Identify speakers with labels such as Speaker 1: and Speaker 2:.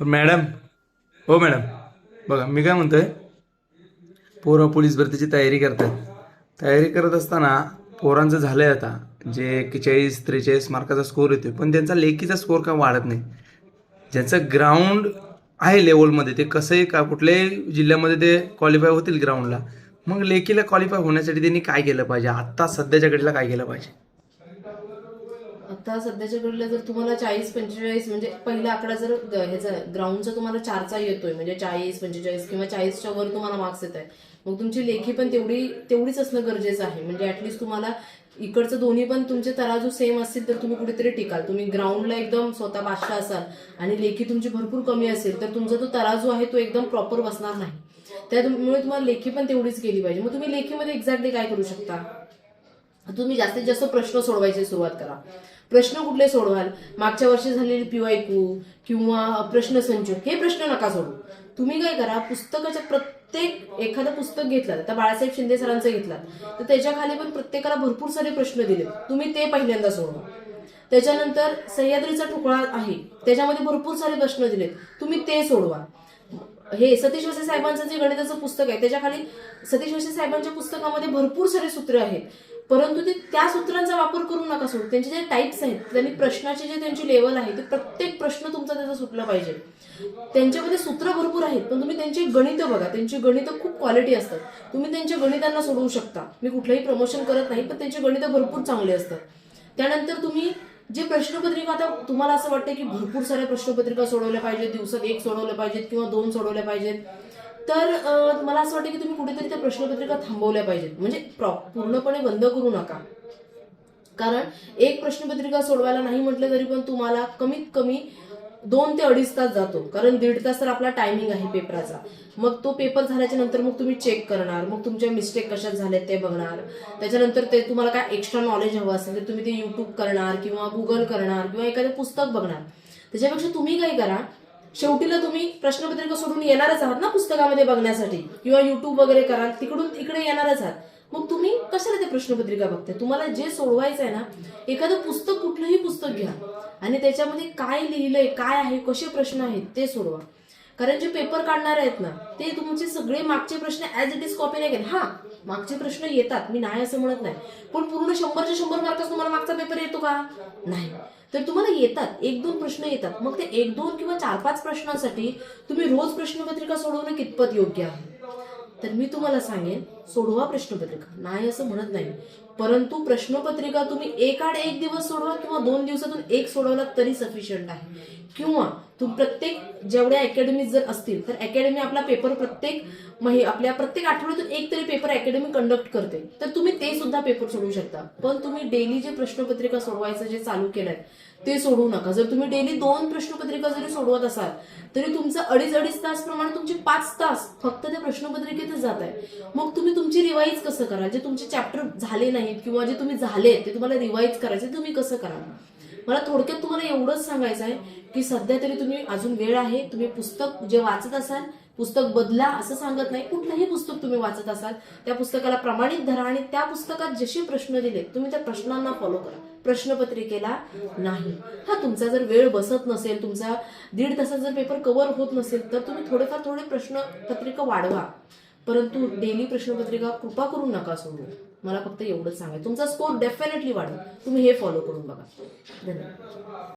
Speaker 1: Madam हो madam. बघा मी काय म्हणतोय पोरं पोलीस भरतीची तयारी करतात. तयारी करत असताना पोरांचं झालं आहे आता जे एक्केचाळीस त्रेचाळीस मार्काचा स्कोर येतोय पण त्यांचा लेखीचा स्कोर का वाढत नाही. ज्यांचं ग्राउंड आहे लेवलमध्ये ते कसंही का कुठल्याही जिल्ह्यामध्ये ते क्वालिफाय होतील ग्राउंडला मग लेखीला क्वालिफाय होण्यासाठी त्यांनी काय केलं पाहिजे? आत्ता सध्याच्या घडीला काय केलं पाहिजे?
Speaker 2: आता सध्याच्या घडीला जर तुम्हाला चाळीस पंचेचाळीस म्हणजे पहिला आकडा जर ह्याचा ग्राउंडचा तुम्हाला चारचा येतोय म्हणजे चाळीस पंचेचाळीस किंवा चाळीसच्या वर तुम्हाला मार्क्स येत आहे मग तुमची लेखी पण तेवढी तेवढीच असणं गरजेचं आहे. म्हणजे ऍटलीस्ट तुम्हाला इकडचं दोन्ही पण तुमचे तराजू सेम असतील तर तुम्ही कुठेतरी टिकाल. तुम्ही ग्राउंडला एकदम स्वतः बादशा असाल आणि लेखी तुमची भरपूर कमी असेल तर तुमचा तो तराजू आहे तो एकदम प्रॉपर बसणार नाही. त्यामुळे तुम्हाला लेखी पण तेवढीच केली पाहिजे. मग तुम्ही लेखीमध्ये एक्झॅक्टली काय करू शकता? तुम्ही जास्तीत जास्त प्रश्न सोडवायची सुरुवात करा. प्रश्न कुठले सोडवाल? मागच्या वर्षी झालेली पिवायकू किंवा प्रश्न संच हे प्रश्न नका सोडू. तुम्ही काय करा पुस्तकाच्या प्रत्येक एखादं पुस्तक घेतलं आता बाळासाहेब शिंदे सरांचं घेतलं तर त्याच्याखाली पण प्रत्येकाला भरपूर सारे प्रश्न दिले. तुम्ही ते पहिल्यांदा सोडवा. त्याच्यानंतर सह्याद्रीचा ठोकळा आहे त्याच्यामध्ये भरपूर सारे प्रश्न दिलेत. तुम्ही ते सोडवा. हे सतीश वसे साहेबांचं जे गणिताचं पुस्तक आहे त्याच्याखाली सतीश वसे साहेबांच्या पुस्तकामध्ये भरपूर सारे सूत्र आहेत. परंतु ते त्या सूत्रांचा वापर करू नका सोडू त्यांचे जे टाईप्स आहेत त्यांनी प्रश्नाचे जे त्यांची लेवल आहे ते प्रत्येक प्रश्न तुमचा त्याचा सुटला पाहिजे. त्यांच्यामध्ये सूत्र भरपूर आहेत पण तुम्ही त्यांची गणितं बघा. त्यांची गणितं खूप क्वालिटी असतात. तुम्ही त्यांच्या गणितांना सोडवू शकता. मी कुठलंही प्रमोशन करत नाही पण त्यांची गणितं भरपूर चांगली असतात. त्यानंतर तुम्ही जे प्रश्नपत्रिका आता तुम्हाला असं वाटतं की भरपूर साऱ्या प्रश्नपत्रिका सोडवल्या पाहिजेत दिवसात एक सोडवल्या पाहिजेत किंवा दोन सोडवल्या पाहिजेत. तर मला असं वाटतं की तुम्ही कुठेतरी त्या प्रश्नपत्रिका थांबवल्या पाहिजेत. म्हणजे प्रॉ- पूर्णपणे बंद करू नका. कारण एक प्रश्नपत्रिका सोडवायला नाही म्हटलं तरी पण तुम्हाला कमीत कमी दोन ते अडीच तास जातो. कारण दीड तास तर आपला टायमिंग आहे पेपराचा. मग तो पेपर झाल्याच्यानंतर मग तुम्ही चेक करणार. मग तुमच्या मिस्टेक कशात झाल्यात ते बघणार. त्याच्यानंतर ते तुम्हाला काय एक्स्ट्रा नॉलेज हवं असेल तर तुम्ही ते युट्यूब करणार किंवा गुगल करणार किंवा एखादं पुस्तक बघणार. त्याच्यापेक्षा तुम्ही काय करा शेवटीला तुम्ही प्रश्नपत्रिका सोडून येणारच आहात ना पुस्तकामध्ये बघण्यासाठी? किंवा युट्यूब वगैरे कराल तिकडून इकडे येणारच आहात. मग तुम्ही कशाला ते प्रश्नपत्रिका बघताय? तुम्हाला जे सोडवायचं आहे ना एखादं पुस्तक कुठलंही पुस्तक घ्या. आणि त्याच्यामध्ये काय लिहिलंय काय आहे कसे प्रश्न आहेत ते सोडवा. कारण जे पेपर काढणार आहेत ना ते तुमचे सगळे मागचे प्रश्न ऍज इट इज कॉपी नाही केले हा मागचे प्रश्न येतात. मी नाही असं म्हणत नाही. पण पूर्ण शंभरच्या शंभर मार्कच तुम्हाला मागचा पेपर येतो का? नाही. तर तुम्हाला येतात एक दोन प्रश्न येतात. मग ते एक दोन किंवा चार पाच प्रश्नांसाठी तुम्ही रोज प्रश्नपत्रिका सोडवणं कितपत योग्य आहे? तर मी तुम्हाला सांगेन सोडवा प्रश्नपत्रिका. नाही असं म्हणत नाही. परंतु प्रश्नपत्रिका तुम्ही एक आड एक दिवस सोडवा किंवा दोन दिवसातून एक सोडवला तरी सफिशियंट आहे. किंवा तुम प्रत्येक जेवढ्या अकॅडमी जर असतील तर अकॅडमी आपला पेपर प्रत्येक मही आपल्या प्रत्येक आठवड्यातून एक तरी पेपर अकॅडमी कंडक्ट करते. तर तुम्ही ते सुद्धा पेपर सोडवू शकता. पण तुम्ही डेली जे प्रश्नपत्रिका सोडवायचं जे चालू केलंय ते सोडवू नका. जर तुम्ही डेली दोन प्रश्नपत्रिका जरी सोडवत असाल तरी तुमचं अडीच अडीच तास प्रमाणे तुमचे पाच तास फक्त त्या प्रश्नपत्रिकेतच जात आहे. मग तुम्ही तुमची रिवाईज कसं करा जे तुमचे चॅप्टर झाले नाहीत किंवा जे तुम्ही झाले ते तुम्हाला रिवाईज करायचे तुम्ही कसं करा मला थोडक्यात तुम्हाला एवढंच सांगायचं आहे की सध्या तरी तुम्ही अजून वेळ आहे तुम्ही पुस्तक जे वाचत असाल पुस्तक बदला असं सांगत नाही. कुठलंही पुस्तक तुम्ही वाचत असाल त्या पुस्तकाला प्रमाणित धरा आणि त्या पुस्तकात जसे प्रश्न दिले तुम्ही त्या प्रश्नांना फॉलो करा. प्रश्नपत्रिकेला नाही. हा तुमचा जर वेळ बसत नसेल तुमचा दीड तासात जर पेपर कव्हर होत नसेल तर तुम्ही थोडेफार थोडे प्रश्नपत्रिका वाढवा. परंतु डेली प्रश्नपत्रिका कृपा करू नका सोडू. मला फक्त एवढंच सांगायचं. तुमचा स्कोर डेफिनेटली वाढेल. तुम्ही हे फॉलो करून बघा. धन्यवाद.